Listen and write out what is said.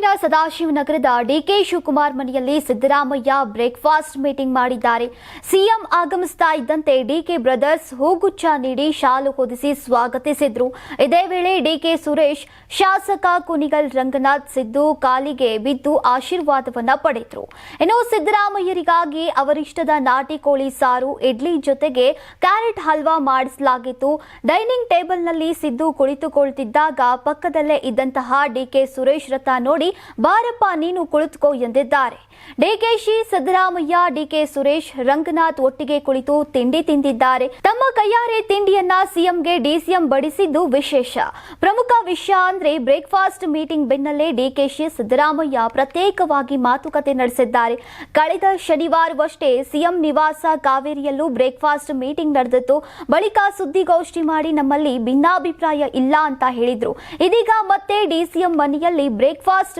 ಬೆಂಗಳೂರಿನ ಸದಾಶಿವನಗರದ ಡಿಕೆ ಶಿವಕುಮಾರ್ ಮನೆಯಲ್ಲಿ Siddaramaiah breakfast meeting ಮಾಡಿದ್ದಾರೆ. ಸಿಎಂ ಆಗಮಿಸ್ತಾ ಇದ್ದಂತೆ ಡಿಕೆ ಬ್ರದರ್ಸ್ ಹೂಗುಚ್ಛ ನೀಡಿ ಶಾಲು ಹೊದಿಸಿ ಸ್ವಾಗತಿಸಿದ್ರು. ಇದೇ ವೇಳೆ ಡಿಕೆ ಸುರೇಶ್, ಶಾಸಕ ಕುನಿಗಲ್ ರಂಗನಾಥ್ ಸಿದ್ದು ಕಾಲಿಗೆ ಬಿದ್ದು ಆಶೀರ್ವಾದವನ್ನ ಪಡೆದ್ರು. ಇನ್ನು ಸಿದ್ದರಾಮಯ್ಯರಿಗಾಗಿ ಅವರಿಷ್ಟದ ನಾಟಿ ಕೋಳಿ ಸಾರು, ಇಡ್ಲಿ ಜೊತೆಗೆ ಕ್ಯಾರೆಟ್ ಹಲ್ವಾ ಮಾಡಿಸಲಾಗಿತ್ತು. ಡೈನಿಂಗ್ ಟೇಬಲ್ನಲ್ಲಿ ಸಿದ್ದು ಕುಳಿತುಕೊಳ್ತಿದ್ದಾಗ ಪಕ್ಕದಲ್ಲೇ ಇದ್ದಂತಹ ಡಿಕೆ ಸುರೇಶ್ ರಥ ನೋಡಿ ಬಾರಪ್ಪ, ನೀನು ಕುಳಿತುಕೋ ಎಂದಿದ್ದಾರೆ. ಡಿಕೆಶಿ ಸಿದ್ದರಾಮಯ್ಯ, ಡಿಕೆ ಸುರೇಶ್, ರಂಗನಾಥ್ ಒಟ್ಟಿಗೆ ಕುಳಿತು ತಿಂಡಿ ತಿಂದಿದ್ದಾರೆ. ತಮ್ಮ ಕೈಯಾರೆ ತಿಂಡಿಯನ್ನ ಸಿಎಂಗೆ ಡಿಸಿಎಂ ಬಡಿಸಿದ್ದು ವಿಶೇಷ. ಪ್ರಮುಖ ವಿಷಯ ಅಂದ್ರೆ ಬ್ರೇಕ್ಫಾಸ್ಟ್ ಮೀಟಿಂಗ್ ಬೆನ್ನಲ್ಲೇ ಡಿಕೆಶಿ ಸಿದ್ದರಾಮಯ್ಯ ಪ್ರತ್ಯೇಕವಾಗಿ ಮಾತುಕತೆ ನಡೆಸಿದ್ದಾರೆ. ಕಳೆದ ಶನಿವಾರವಷ್ಟೇ ಸಿಎಂ ನಿವಾಸ ಕಾವೇರಿಯಲ್ಲೂ ಬ್ರೇಕ್ಫಾಸ್ಟ್ ಮೀಟಿಂಗ್ ನಡೆದಿತ್ತು. ಬಳಿಕ ಸುದ್ದಿಗೋಷ್ಠಿ ಮಾಡಿ ನಮ್ಮಲ್ಲಿ ಭಿನ್ನಾಭಿಪ್ರಾಯ ಇಲ್ಲ ಅಂತ ಹೇಳಿದ್ರು. ಇದೀಗ ಮತ್ತೆ ಡಿಸಿಎಂ ಮನೆಯಲ್ಲಿ ಬ್ರೇಕ್ಫಾಸ್ಟ್